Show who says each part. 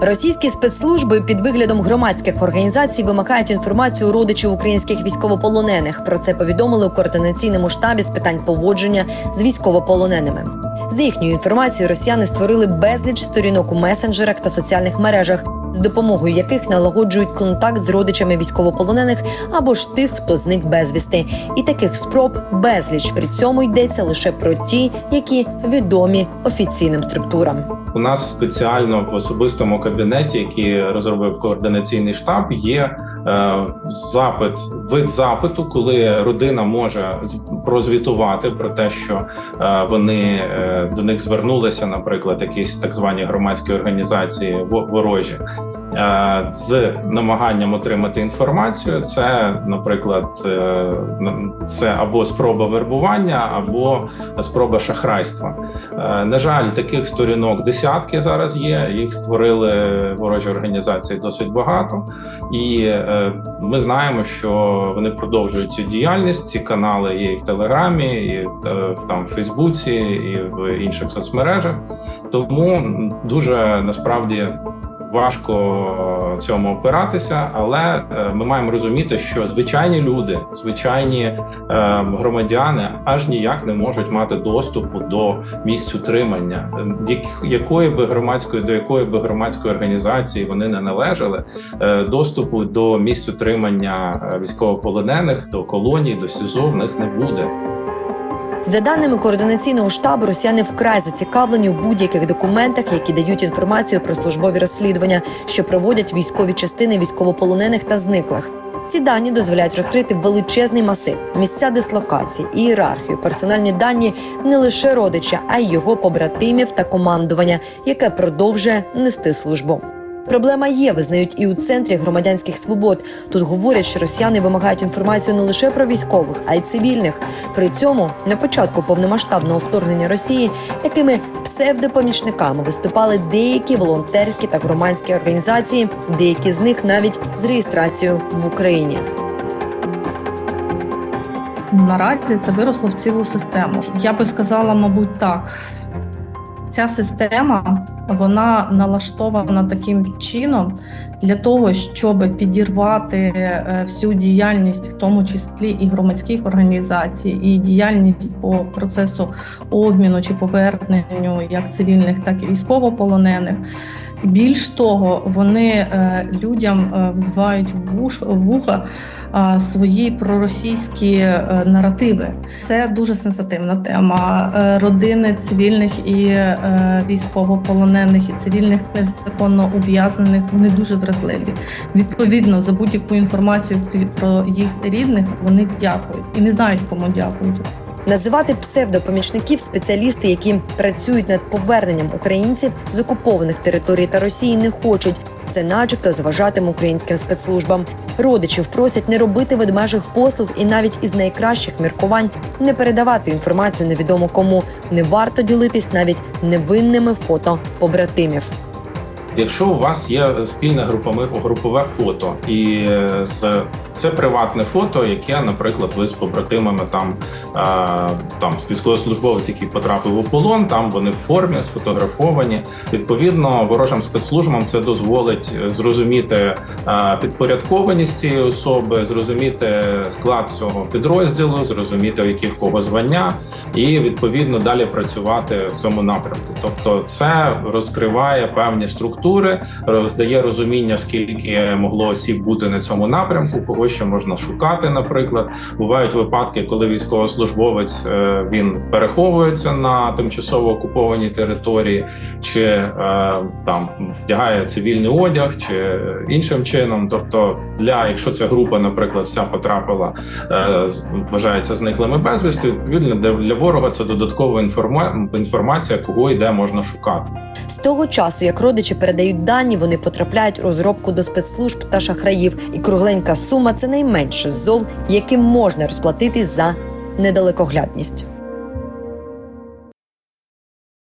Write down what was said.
Speaker 1: Російські спецслужби під виглядом громадських організацій вимагають інформацію родичів українських військовополонених. Про це повідомили у координаційному штабі з питань поводження з військовополоненими. З їхньою інформацією, росіяни створили безліч сторінок у месенджерах та соціальних мережах, з допомогою яких налагоджують контакт з родичами військовополонених або ж тих, хто зник безвісти. І таких спроб безліч. При цьому йдеться лише про ті, які відомі офіційним структурам.
Speaker 2: У нас спеціально в особистому кабінеті, який розробив координаційний штаб, є е, запит, вид запиту, коли родина може прозвітувати про те, що е, вони е, до них звернулися, наприклад, якісь так звані громадські організації ворожі. Е, з намаганням отримати інформацію, це, наприклад, е, це або спроба вербування, або спроба шахрайства. Е, На жаль, таких сторінок десятки зараз є. Їх створили ворожі організації досить багато, і ми знаємо, що вони продовжують цю діяльність. Ці канали є і в Телеграмі, і там в Фейсбуці, і в інших соцмережах. Тому дуже насправді. Важко цьому опиратися, але е, ми маємо розуміти, що звичайні люди, звичайні е, громадяни аж ніяк не можуть мати доступу до місць утримання, Як- якої би громадської до якої би громадської організації вони не належали, е, доступу до місць утримання е, військовополонених, до колоній, до СІЗО в них не буде.
Speaker 1: За даними координаційного штабу, росіяни вкрай зацікавлені у будь-яких документах, які дають інформацію про службові розслідування, що проводять військові частини військовополонених та зниклих. Ці дані дозволяють розкрити величезний масив, місця дислокації, ієрархію, персональні дані не лише родича, а й його побратимів та командування, яке продовжує нести службу. Проблема є, визнають і у центрі громадянських свобод. Тут говорять, що росіяни вимагають інформацію не лише про військових, а й цивільних. При цьому на початку повномасштабного вторгнення Росії такими псевдопомічниками виступали деякі волонтерські та громадські організації, деякі з них навіть з реєстрацією в Україні.
Speaker 3: Наразі це виросло в цілу систему. Я би сказала, мабуть, так. Ця система вона налаштована таким чином для того, щоб підірвати е, всю діяльність, в тому числі і громадських організацій, і діяльність по процесу обміну чи поверненню як цивільних, так і військовополонених. Більш того, вони е, людям е, вливають в вуха свої проросійські е, наративи. Це дуже сенситивна тема. Родини цивільних і військовополонених і цивільних незаконно ув'язнених вони дуже вразливі. Відповідно, за будь-яку інформацію про їх рідних вони дякують і не знають, кому дякують.
Speaker 1: Називати псевдопомічників спеціалісти, які працюють над поверненням українців з окупованих територій та Росії, не хочуть. Це, начебто, заважатиме українським спецслужбам. Родичів просять не робити ведмежих послуг і навіть із найкращих міркувань не передавати інформацію невідомо кому. Не варто ділитись навіть невинними фото побратимів.
Speaker 2: Якщо у вас є спільне групове фото, і е, з це приватне фото, яке, наприклад, ви з побратимами там, е, там військовослужбовець, який потрапив у полон, там вони в формі сфотографовані. Відповідно, ворожим спецслужбам це дозволить е, зрозуміти е, підпорядкованість цієї особи, зрозуміти склад цього підрозділу, зрозуміти, у яких кого звання, і відповідно далі працювати в цьому напрямку. Тобто, це розкриває певні структури, роздає розуміння, скільки могло осіб бути на цьому напрямку, кого ще можна шукати. Наприклад, бувають випадки, коли військовослужбовець е, він переховується на тимчасово окупованій території, чи е, там вдягає цивільний одяг, чи іншим чином. Тобто, для якщо ця група, наприклад, вся потрапила, е, вважається зниклими безвісти, відповідно для, ворога це додаткова інформа- інформація, кого і де можна шукати.
Speaker 1: З того часу, як родичі передають дані, вони потрапляють у розробку до спецслужб та шахраїв, і кругленька сума це найменше зол, яким можна розплатити за недалекоглядність.